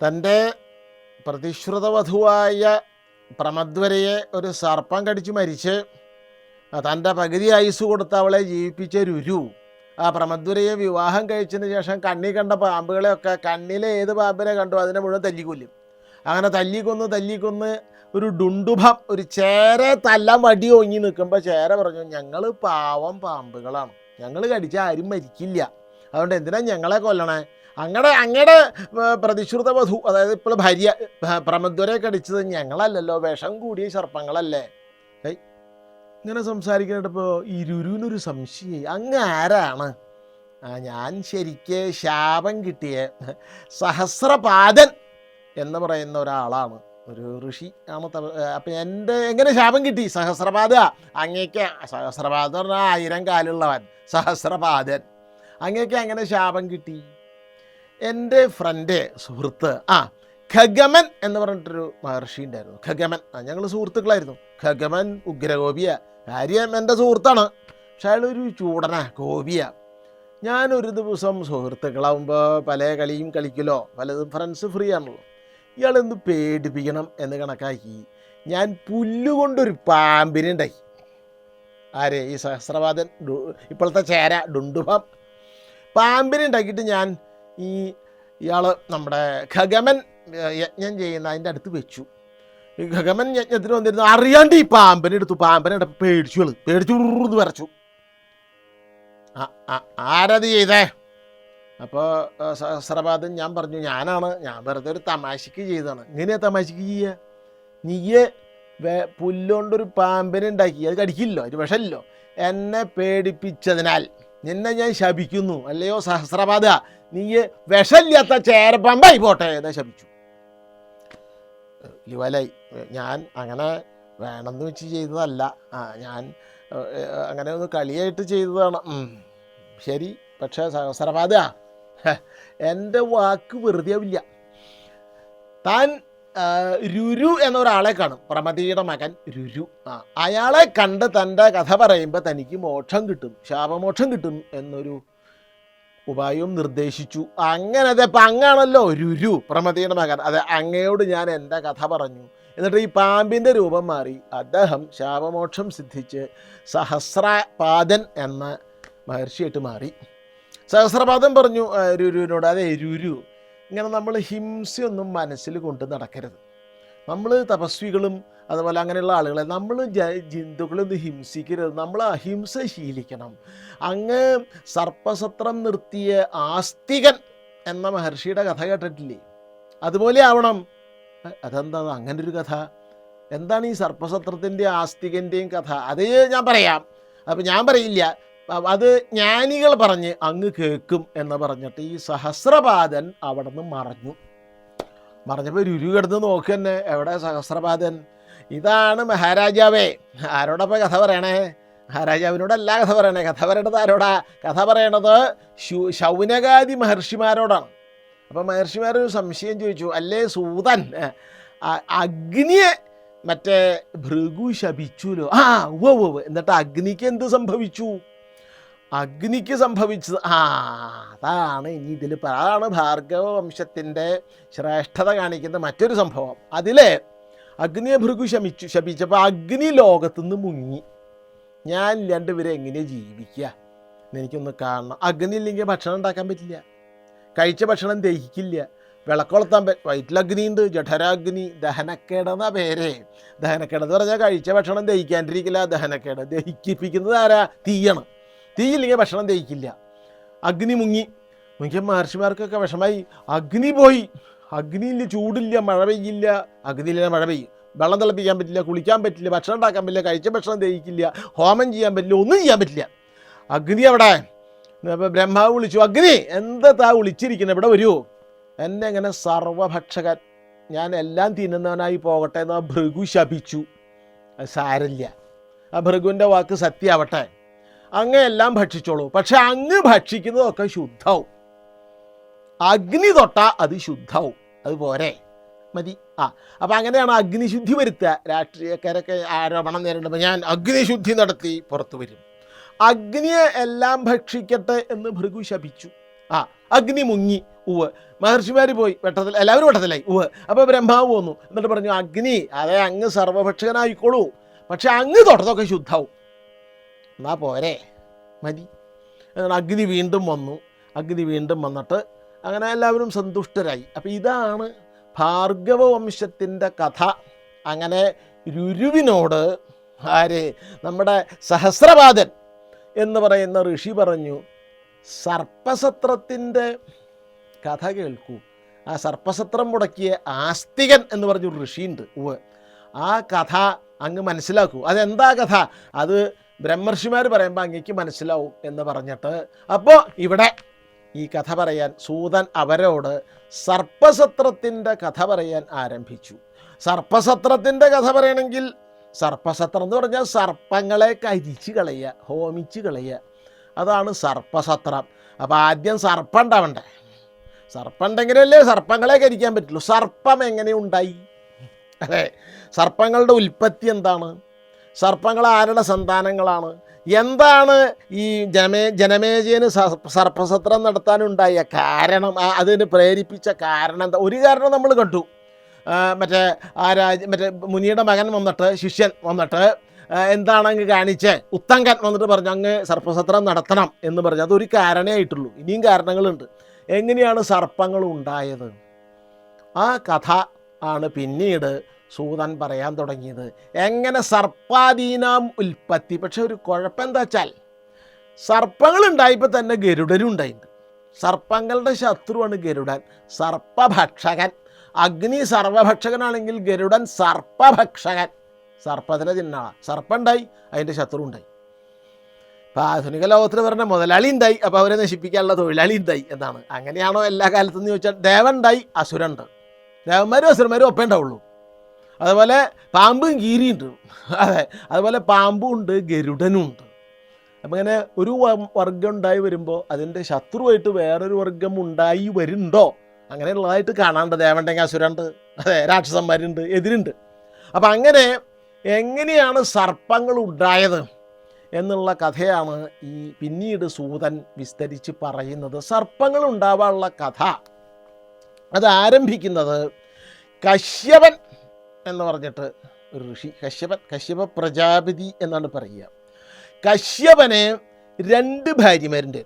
തന്റെ പ്രതിശ്രുതവധുവായ പ്രമദ്വരയെ ഒരു സർപ്പം കടിച്ച് മരിച്ച് തന്റെ പകുതി ആയുസ് കൊടുത്ത് അവളെ ജീവിപ്പിച്ച രുരു ആ പ്രമദ്വരയെ വിവാഹം കഴിച്ചതിന് ശേഷം കണ്ണി കണ്ട പാമ്പുകളെയൊക്കെ കണ്ണിലെ ഏത് പാമ്പിനെ കണ്ടു അതിനെ മുഴുവൻ തല്ലിക്കൊല്ലും. അങ്ങനെ തല്ലിക്കൊന്ന് തല്ലിക്കൊന്ന് ഒരു ഡുണ്ടുഭം ഒരു ചേര തല്ല വടി ഒങ്ങി നിൽക്കുമ്പോൾ ചേര പറഞ്ഞു ഞങ്ങൾ പാവം പാമ്പുകളാണ്. ഞങ്ങൾ കടിച്ച ആരും മരിക്കില്ല. അതുകൊണ്ട് എന്തിനാ ഞങ്ങളെ കൊല്ലണേ? അങ്ങടെ അങ്ങയുടെ പ്രതിശ്രുത വധു അതായത് ഇപ്പോൾ ഭാര്യ പ്രമദ്വരെ കടിച്ചത് ഞങ്ങളല്ലല്ലോ വിഷം കൂടിയ സർപ്പങ്ങളല്ലേ ഇങ്ങനെ സംസാരിക്കേണ്ടപ്പോൾ ഇരുരുവിനൊരു രുരുവിനൊരു സംശയം അങ്ങ് ആരാണ്? ആ ഞാൻ ശരിക്ക് ശാപം കിട്ടിയ സഹസ്രപാദൻ എന്ന് പറയുന്ന ഒരാളാണ്. ഒരു ഋഷി ആണ് അപ്പം എന്റെ എങ്ങനെ ശാപം കിട്ടി? സഹസ്രപാദ അങ്ങേക്ക് സഹസ്രപാദ എന്ന് പറഞ്ഞാൽ ആയിരം കാലുള്ളവൻ സഹസ്രപാദൻ. അങ്ങേക്ക് എങ്ങനെ ശാപം കിട്ടി? എന്റെ ഫ്രണ്ട് സുഹൃത്ത് ആ ഖഗമൻ എന്ന് പറഞ്ഞിട്ടൊരു മഹർഷി ഉണ്ടായിരുന്നു. ഖഗമൻ. ആ ഞങ്ങൾ സുഹൃത്തുക്കളായിരുന്നു. ഖഗമൻ ഉഗ്രഗോപിയ. കാര്യം എന്റെ സുഹൃത്താണ്. പക്ഷെ അയാളൊരു ചൂടന ഗോപിയ. ഞാനൊരു ദിവസം സുഹൃത്തുക്കളാവുമ്പോൾ പല കളിയും കളിക്കലോ പലതും ഫ്രണ്ട്സ് ഫ്രീ ആണല്ലോ. ഇയാളെന്ത് പേടിപ്പിക്കണം എന്ന് കണക്കാക്കി ഞാൻ പുല്ലുകൊണ്ടൊരു പാമ്പിനെ ഉണ്ടാക്കി ആരെ? ഈ സഹസ്രവാദൻ ഇപ്പോഴത്തെ ചേര ഡുണ്ടുഭം. പാമ്പിനെ ഉണ്ടാക്കിയിട്ട് ഞാൻ ഈ ഇയാൾ നമ്മുടെ ഖഗമൻ യജ്ഞം ചെയ്യുന്ന അതിന്റെ അടുത്ത് വെച്ചു. ഈ ഖഗമൻ യജ്ഞത്തിന് വന്നിരുന്നു. അറിയാണ്ട് ഈ പാമ്പനെ എടുത്തു. പാമ്പനെ പേടിച്ചു ആൾ പേടിച്ചു ഉറുന്ന് വരച്ചു. ആരത് ചെയ്തേ? അപ്പോൾ സഹസ്രപാദൻ ഞാൻ പറഞ്ഞു ഞാനാണ്. ഞാൻ വെറുതെ ഒരു തമാശക്ക് ചെയ്തതാണ്. ഇങ്ങനെയാ തമാശക്ക് ചെയ്യുക നീയെ പുല്ലുകൊണ്ടൊരു പാമ്പനുണ്ടാക്കി അത് കടിക്കില്ലോ? ഒരു വിഷമല്ലോ? എന്നെ പേടിപ്പിച്ചതിനാൽ. നിന്നെ ഞാൻ ശപിക്കുന്നു. അല്ലയോ സഹസ്രപാത നീ വിഷമില്ലാത്ത ചേരപ്പാമ്പായി പോട്ടെ എന്ന് ശപിച്ചു. ലിവലായി ഞാൻ അങ്ങനെ വേണമെന്ന് വെച്ച് ചെയ്തതല്ല. ആ ഞാൻ അങ്ങനെ ഒന്ന് കളിയായിട്ട് ചെയ്തതാണ്. ശരി പക്ഷേ സഹസ്രപാത എന്റെ വാക്ക് വെറുതെ ആവില്ല. താൻ രുരു എന്നൊരാളെ കാണും. പ്രമതിയുടെ മകൻ രുരു. ആ അയാളെ കണ്ട് തന്റെ കഥ പറയുമ്പോൾ തനിക്ക് മോക്ഷം കിട്ടും ശാപമോക്ഷം കിട്ടും എന്നൊരു ഉപായവും നിർദ്ദേശിച്ചു. അങ്ങനെ അതെ അപ്പം അങ്ങാണല്ലോ രുരു പ്രമതിയുടെ മകൻ. അതെ അങ്ങയോട് ഞാൻ എന്റെ കഥ പറഞ്ഞു. എന്നിട്ട് ഈ പാമ്പിന്റെ രൂപം മാറി. അദ്ദേഹം ശാപമോക്ഷം സിദ്ധിച്ച് സഹസ്രപാദൻ എന്ന മഹർഷിയായിട്ട് മാറി. സഹസ്രപാദൻ പറഞ്ഞു രുരുവിനോട് അതെ രുരു. ഇങ്ങനെ നമ്മൾ ഹിംസയൊന്നും മനസ്സിൽ കൊണ്ട് നടക്കരുത്. നമ്മൾ തപസ്വികളും അതുപോലെ അങ്ങനെയുള്ള ആളുകളെ നമ്മൾ ജന്തുക്കളൊന്നും ഹിംസിക്കരുത്. നമ്മൾ അഹിംസ ശീലിക്കണം. അങ്ങ് സർപ്പസത്രം നിർത്തിയ ആസ്തികൻ എന്ന മഹർഷിയുടെ കഥ കേട്ടിട്ടില്ലേ? അതുപോലെ ആവണം. അതെന്താ? അങ്ങനെ ഒരു കഥ. എന്താണ് ഈ സർപ്പസത്രത്തിന്റെ ആസ്തികന്റെയും കഥ? അത് ഞാൻ പറയാം. അപ്പം ഞാൻ പറയില്ല. അത് ജ്ഞാനികൾ പറഞ്ഞ് അങ്ങ് കേൾക്കും എന്ന് പറഞ്ഞിട്ട് ഈ സഹസ്രപാദൻ അവിടെ നിന്ന് മറഞ്ഞു മറഞ്ഞപ്പോൾ രുരു കിടന്ന് നോക്ക് തന്നെ എവിടെ സഹസ്രപാദൻ? ഇതാണ് മഹാരാജാവേ. ആരോടപ്പോൾ കഥ പറയണേ? മഹാരാജാവിനോടല്ല കഥ പറയണേ. കഥ പറയണത് ആരോടാ? കഥ പറയണത് ശൗനകാദി മഹർഷിമാരോടാണ്. അപ്പം മഹർഷിമാരൊരു സംശയം ചോദിച്ചു. അല്ലേ സൂതൻ? അഗ്നിയെ മറ്റേ ഭൃഗു ശപിച്ചുല്ലോ ആ ഉവ്വ്. എന്നിട്ട് അഗ്നിക്ക് എന്ത് സംഭവിച്ചു? അഗ്നിക്ക് സംഭവിച്ചത്. ആ അതാണ് ഇനി ഇതിൽ അതാണ് ഭാർഗവ വംശത്തിന്റെ ശ്രേഷ്ഠത കാണിക്കുന്ന മറ്റൊരു സംഭവം. അതിലെ അഗ്നിയെ ഭൃഗു ശമിച്ചു ശപിച്ചപ്പോൾ അഗ്നി ലോകത്തുനിന്ന് മുങ്ങി. ഞാൻ രണ്ടുപേരെ എങ്ങനെ ജീവിക്കുക എനിക്കൊന്ന് കാണണം. അഗ്നി ഇല്ലെങ്കിൽ ഭക്ഷണം ഉണ്ടാക്കാൻ പറ്റില്ല. കഴിച്ച ഭക്ഷണം ദഹിക്കില്ല. വിളക്കൊളുത്താൻ പറ്റും വയറ്റിലഗ്നിയുണ്ട്. ജഠരാഗ്നി ദഹനക്കേടെന്ന പേര്. ദഹനക്കേടെന്ന് പറഞ്ഞാൽ കഴിച്ച ഭക്ഷണം ദഹിക്കാണ്ടിരിക്കില്ല. ദഹനക്കേട് ദഹിക്കിപ്പിക്കുന്നത് ആരാ? തീയാണ്. തീയില്ലെങ്കിൽ ഭക്ഷണം ദഹിക്കില്ല. അഗ്നി മുങ്ങി. മുങ്ങിയ മഹർഷിമാർക്കൊക്കെ വിഷമായി. അഗ്നി പോയി. അഗ്നിയിൽ ചൂടില്ല മഴ പെയ്യില്ല. അഗ്നിയില്ല മഴ പെയ്യും. വെള്ളം തിളപ്പിക്കാൻ പറ്റില്ല കുളിക്കാൻ പറ്റില്ല ഭക്ഷണം ഉണ്ടാക്കാൻ പറ്റില്ല കഴിച്ച ഭക്ഷണം ദഹിക്കില്ല ഹോമം ചെയ്യാൻ പറ്റില്ല ഒന്നും ചെയ്യാൻ പറ്റില്ല. അഗ്നി അവിടെ അപ്പോൾ ബ്രഹ്മാവ് വിളിച്ചു അഗ്നി എന്താ താ വിളിച്ചിരിക്കുന്നത് ഇവിടെ വരൂ? എന്നെ ഇങ്ങനെ സർവഭക്ഷകൻ. ഞാൻ എല്ലാം തിന്നുന്നവനായി പോകട്ടെ എന്ന് ആ ഭൃഗു ശപിച്ചു. സാരില്ല ആ ഭൃഗുവിന്റെ വാക്ക് സത്യമാവട്ടെ. അങ്ങ് എല്ലാം ഭക്ഷിച്ചോളൂ. പക്ഷെ അങ്ങ് ഭക്ഷിക്കുന്നതൊക്കെ ശുദ്ധവും. അഗ്നി തൊട്ട അത് ശുദ്ധവും. അത് പോരെ. മതി. ആ അപ്പം അങ്ങനെയാണ് അഗ്നിശുദ്ധി വരുത്തുക. രാഷ്ട്രീയക്കാരൊക്കെ ആരോപണം നേരിടുമ്പോൾ ഞാൻ അഗ്നിശുദ്ധി നടത്തി പുറത്തു വരും. അഗ്നിയെ എല്ലാം ഭക്ഷിക്കട്ടെ എന്ന് ഭൃഗു ശപിച്ചു. ആ അഗ്നി മുങ്ങി. ഉവ് മഹർഷിമാർ പോയി. വെട്ടത്തിൽ എല്ലാവരും വെട്ടത്തിലായി. ഉവ് അപ്പോൾ ബ്രഹ്മാവ് പോന്നു എന്നിട്ട് പറഞ്ഞു അഗ്നി അതെ അങ്ങ് സർവഭക്ഷകനായിക്കോളൂ. പക്ഷെ അങ്ങ് തൊട്ടതൊക്കെ ശുദ്ധാവും. എന്നാ പോരെ. മതി. എന്നാൽ അഗ്നി വീണ്ടും വന്നു. അഗ്നി വീണ്ടും വന്നിട്ട് അങ്ങനെ എല്ലാവരും സന്തുഷ്ടരായി. അപ്പം ഇതാണ് ഭാർഗവ വംശത്തിന്റെ കഥ. അങ്ങനെ രുരുവിനോട് ആര്? നമ്മുടെ സഹസ്രപാദൻ എന്ന് പറയുന്ന ഋഷി പറഞ്ഞു സർപ്പസത്രത്തിന്റെ കഥ കേൾക്കൂ. ആ സർപ്പസത്രം മുടക്കിയ ആസ്തികൻ എന്ന് പറഞ്ഞൊരു ഋഷിയുണ്ട്. ഉവ് ആ കഥ അങ്ങ് മനസ്സിലാക്കൂ. അതെന്താ കഥ? അത് ബ്രഹ്മർഷിമാർ പറയുമ്പോൾ അങ്ങേക്ക് മനസ്സിലാവും എന്ന് പറഞ്ഞിട്ട്. അപ്പോൾ ഇവിടെ ഈ കഥ പറയാൻ സൂതൻ അവരോട് സർപ്പസത്രത്തിന്റെ കഥ പറയാൻ ആരംഭിച്ചു. സർപ്പസത്രത്തിന്റെ കഥ പറയണമെങ്കിൽ സർപ്പസത്രം എന്ന് പറഞ്ഞാൽ സർപ്പങ്ങളെ കരിച്ച് കളയുക ഹോമിച്ച് കളയുക. അതാണ് സർപ്പസത്രം. അപ്പോൾ ആദ്യം സർപ്പം ഉണ്ടാവണ്ടേ? സർപ്പം ഉണ്ടെങ്കിലല്ലേ സർപ്പങ്ങളെ കരിക്കാൻ പറ്റുള്ളൂ. സർപ്പം എങ്ങനെ ഉണ്ടായി? അതെ സർപ്പങ്ങളുടെ ഉൽപ്പത്തി എന്താണ്? സർപ്പങ്ങൾ ആരുടെ സന്താനങ്ങളാണ്? എന്താണ് ഈ ജനമേ ജനമേജയന് സർപ്പസത്രം നടത്താനുണ്ടായ കാരണം? അതിന് പ്രേരിപ്പിച്ച കാരണം എന്താ? ഒരു കാരണം നമ്മൾ കണ്ടു. മറ്റേ ആ രാജ മറ്റേ മുനിയുടെ മകൻ വന്നിട്ട് ശിഷ്യൻ വന്നിട്ട് എന്താണ് അങ്ങ് കാണിച്ചേ? ഉത്തങ്കൻ വന്നിട്ട് പറഞ്ഞു അങ്ങ് സർപ്പസത്രം നടത്തണം എന്ന് പറഞ്ഞു. അതൊരു കാരണേ ആയിട്ടുള്ളൂ. ഇനിയും കാരണങ്ങളുണ്ട്. എങ്ങനെയാണ് സർപ്പങ്ങൾ ഉണ്ടായത്? ആ കഥ ആണ് പിന്നീട് സൂതൻ പറയാൻ തുടങ്ങിയത്. എങ്ങനെ സർപ്പാധീനം ഉൽപ്പത്തി? പക്ഷെ ഒരു കുഴപ്പം എന്താ വെച്ചാൽ സർപ്പങ്ങൾ ഉണ്ടായപ്പോൾ തന്നെ ഗരുഡനും ഉണ്ടായിട്ടുണ്ട്. സർപ്പങ്ങളുടെ ശത്രുവാണ് ഗരുഡൻ. സർപ്പഭക്ഷകൻ. അഗ്നി സർവഭക്ഷകനാണെങ്കിൽ ഗരുഡൻ സർപ്പഭക്ഷകൻ. സർപ്പത്തിനെ തിന്നാളാ സർപ്പം ഉണ്ടായി അതിന്റെ ശത്രു ഉണ്ടായി ഇപ്പം ആധുനിക ലോകത്തിൽ പറഞ്ഞ മുതലാളി ഉണ്ടായി അപ്പോൾ അവരെ നശിപ്പിക്കാനുള്ള തൊഴിലാളി ഉണ്ടായി എന്നാണ്. അങ്ങനെയാണോ എല്ലാ കാലത്തും ചോദിച്ചാൽ ദേവൻ ഉണ്ടായി അസുരണ്ട് ദേവന്മാരും അസുരന്മാരും ഒപ്പേ ഉണ്ടാവുള്ളൂ. അതുപോലെ പാമ്പും കീരിയുണ്ട്. അതെ അതുപോലെ പാമ്പും ഉണ്ട് ഗരുഡനും ഉണ്ട്. അപ്പം ഇങ്ങനെ ഒരു വർഗം ഉണ്ടായി വരുമ്പോൾ അതിന്റെ ശത്രുവായിട്ട് വേറൊരു വർഗം ഉണ്ടായി വരുന്നുണ്ടോ? അങ്ങനെയുള്ളതായിട്ട് കാണാണ്ട് ദേവണ്ടെങ്കിൽ അസുരണ്ട് അതെ രാക്ഷസന്മാരുണ്ട് എതിരുണ്ട്. അപ്പം അങ്ങനെ എങ്ങനെയാണ് സർപ്പങ്ങൾ ഉണ്ടായത് എന്നുള്ള കഥയാണ് ഈ പിന്നീട് സൂതൻ വിസ്തരിച്ച് പറയുന്നത്. സർപ്പങ്ങൾ ഉണ്ടാവാനുള്ള കഥ. അത് ആരംഭിക്കുന്നത് കശ്യപൻ എന്ന് പറഞ്ഞിട്ട് ഒരു ഋഷി കശ്യപൻ കശ്യപ പ്രജാപതി എന്നാണ് പറയുക. കശ്യപനെ രണ്ട് ഭാര്യമാരുണ്ട്.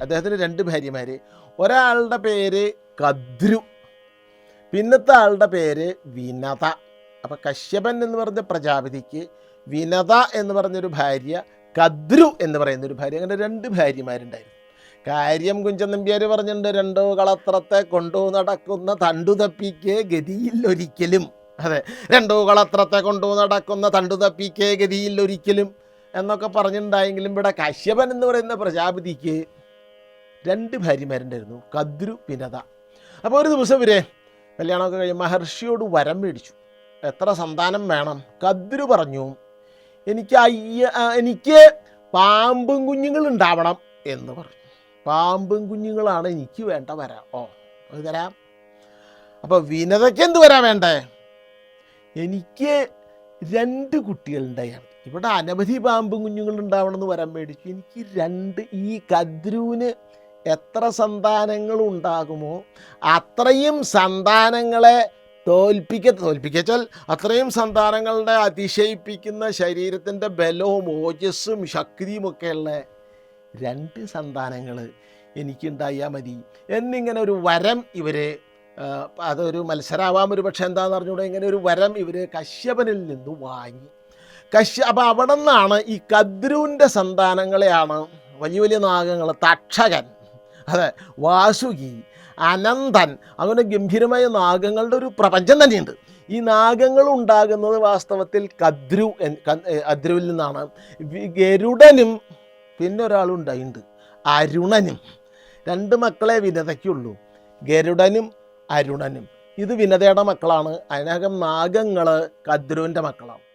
അദ്ദേഹത്തിന് രണ്ട് ഭാര്യമാർ ഒരാളുടെ പേര് കദ്രു പിന്നത്തെ ആളുടെ പേര് വിനത. അപ്പം കശ്യപൻ എന്ന് പറഞ്ഞ പ്രജാപതിക്ക് വിനത എന്ന് പറഞ്ഞൊരു ഭാര്യ കദ്രു എന്ന് പറയുന്ന ഒരു ഭാര്യ. അങ്ങനെ രണ്ട് ഭാര്യമാരുണ്ടായിരുന്നു. കാര്യം കുഞ്ചൻ നമ്പ്യാർ പറഞ്ഞിട്ടുണ്ട് രണ്ടോ കളത്രത്തെ കൊണ്ടു നടക്കുന്ന തണ്ടു തപ്പിക്ക് ഗതിയിൽ ഒരിക്കലും അതെ. രണ്ടു കളത്രത്തെ കൊണ്ടു നടക്കുന്ന തണ്ടു തപ്പിക്കേ ഗതിയിൽ ഒരിക്കലും എന്നൊക്കെ പറഞ്ഞിട്ടുണ്ടായെങ്കിലും ഇവിടെ കശ്യപൻ എന്ന് പറയുന്ന പ്രജാപതിക്ക് രണ്ട് ഭാര്യമാരുണ്ടായിരുന്നു കദ്രു പിനത അപ്പോൾ ഒരു ദിവസം ഇവരെ കല്യാണമൊക്കെ കഴിഞ്ഞ് മഹർഷിയോട് വരം മേടിച്ചു. എത്ര സന്താനം വേണം? കദ്രു പറഞ്ഞു എനിക്ക് അയ്യ എനിക്ക് പാമ്പും കുഞ്ഞുങ്ങൾ ഉണ്ടാവണം എന്ന് പറഞ്ഞു. പാമ്പും കുഞ്ഞുങ്ങളാണ് എനിക്ക് വേണ്ട വരാം ഓ അത് തരാം. അപ്പോൾ വിനതയ്ക്ക് എന്ത് വരാൻ വേണ്ടേ? എനിക്ക് രണ്ട് കുട്ടികളുണ്ടായാണ്. ഇവിടെ അനവധി പാമ്പും കുഞ്ഞുങ്ങൾ ഉണ്ടാവണമെന്ന് വരാൻ മേടിച്ചു എനിക്ക് രണ്ട് ഈ കദ്രുവിന് എത്ര സന്താനങ്ങൾ ഉണ്ടാകുമോ അത്രയും സന്താനങ്ങളെ തോൽപ്പിക്ക തോൽപ്പിക്കച്ചാൽ അത്രയും സന്താനങ്ങളുടെ അതിശയിപ്പിക്കുന്ന ശരീരത്തിന്റെ ബലവും ഓജസ്സും ശക്തിയും ഒക്കെയുള്ള രണ്ട് സന്താനങ്ങൾ എനിക്കുണ്ടായാൽ മതി. എന്നിങ്ങനെ ഒരു വരം ഇവർ അതൊരു മത്സരമാവാം ഒരു പക്ഷേ എന്താണെന്ന് അറിഞ്ഞുകൂടെ ഇങ്ങനെ ഒരു വരം ഇവർ കശ്യപനിൽ നിന്ന് വാങ്ങി. കശ്യ അപ്പം അവിടെ നിന്നാണ് ഈ കദ്രുവിന്റെ സന്താനങ്ങളെയാണ് വലിയ വലിയ നാഗങ്ങൾ തക്ഷകൻ അതെ വാസുകി അനന്തൻ അങ്ങനെ ഗംഭീരമായ നാഗങ്ങളുടെ ഒരു പ്രപഞ്ചം തന്നെയുണ്ട്. ഈ നാഗങ്ങൾ ഉണ്ടാകുന്നത് വാസ്തവത്തിൽ കദ്രു അദ്രുവിൽ നിന്നാണ്. ഗരുഡനും പിന്നെ ഒരാളുണ്ടായിട്ടുണ്ട് അരുണനും. രണ്ട് മക്കളെ വിനതയ്ക്കുള്ളൂ ഗരുഡനും അരുണനും. ഇത് വിനതയുടെ മക്കളാണ്. അതിനകം നാഗങ്ങൾ കദ്രുവിന്റെ മക്കളാണ്.